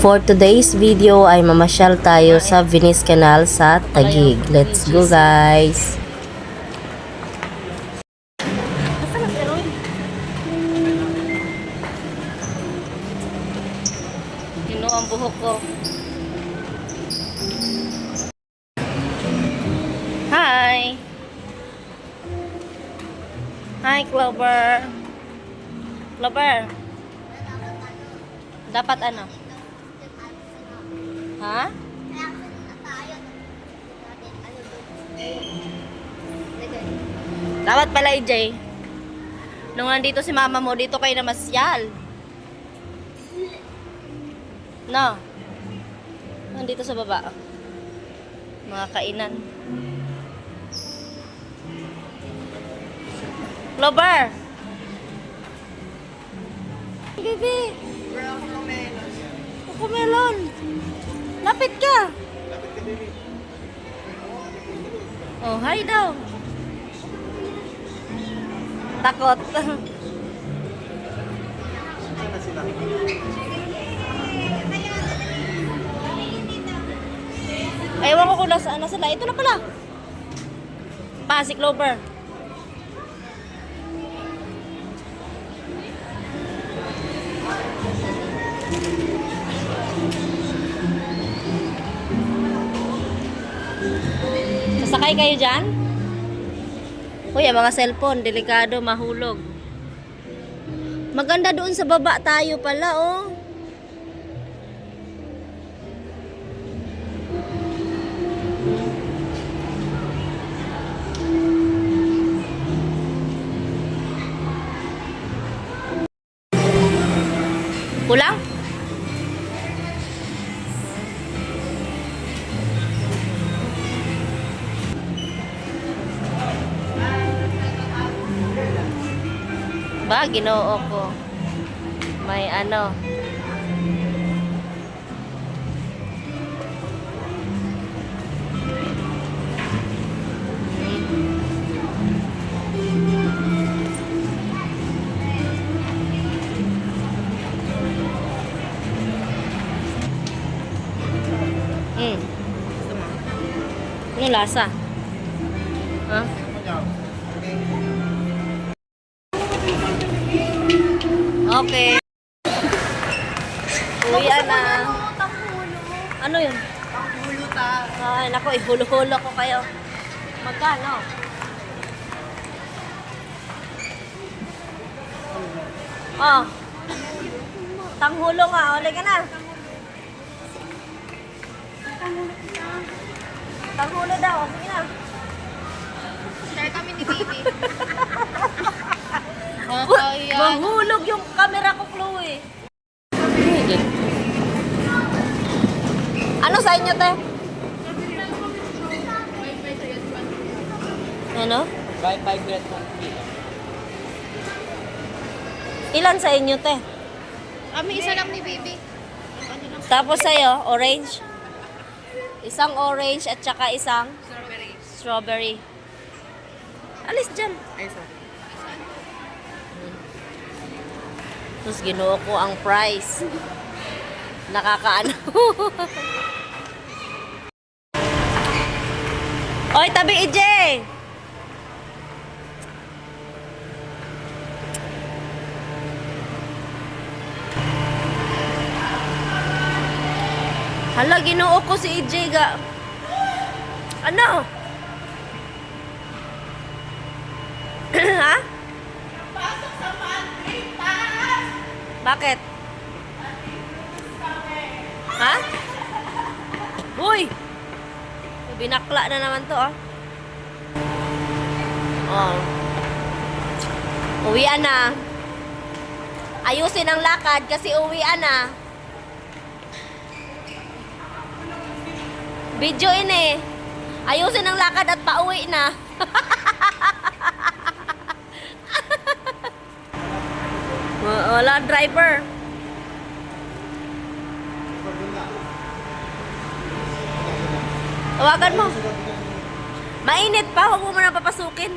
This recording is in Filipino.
For today's video ay mamasyal tayo sa Venice Canal sa Taguig. Let's go guys! Hino ang buhok ko. Hi! Hi, Clover! Clover! Dapat ano? Ha? Dapat pala, EJ. Nung nandito si mama mo, dito kayo namasyal. No. Nandito sa baba. Mga kainan. Clover! Bibi! Kukumelon! Lapit ka! Oh, hi daw. Takot. Ewan ko kung nasaan na sila. Ito na pala. Pa, si Sasakay kayo dyan? Uy, mga cellphone, delikado, mahulog. Maganda doon sa baba tayo pala, oh. Ba, ginoo ko. May ano. Mm. Ano lasa? Ha? Okay. Uwi na. Ano yun? Ay, nako, ihulo-hulo ko kayo. Magkano? Oh. Tanghulo nga. Uli ka na. Tanghulo daw. Sige na. Share kami ni Bibi. Mahulog yung camera ko, Chloe. Ano sa inyo, te? Ano? Buy 5 bread one free. Ilan sa inyo, te? Kami isa lang ni Bibi. Tapos sa'yo, orange? Isang orange at saka isang Strawberry. strawberry. Alis dyan. Ay, sorry. Tapos ginuo ko ang price. Nakakaano. Oy, tabi EJ! Hala, ginuo ko si EJ ga. Ano? Bakit? Ha? Uy! Binakla na naman to, ah. Oh. Uwian na. Ayusin ang lakad kasi uwian na. Video in eh. Ayusin ang lakad at pauwi na. Driver. Tawagan mo. Mainit pa, huwag mo muna papasukin.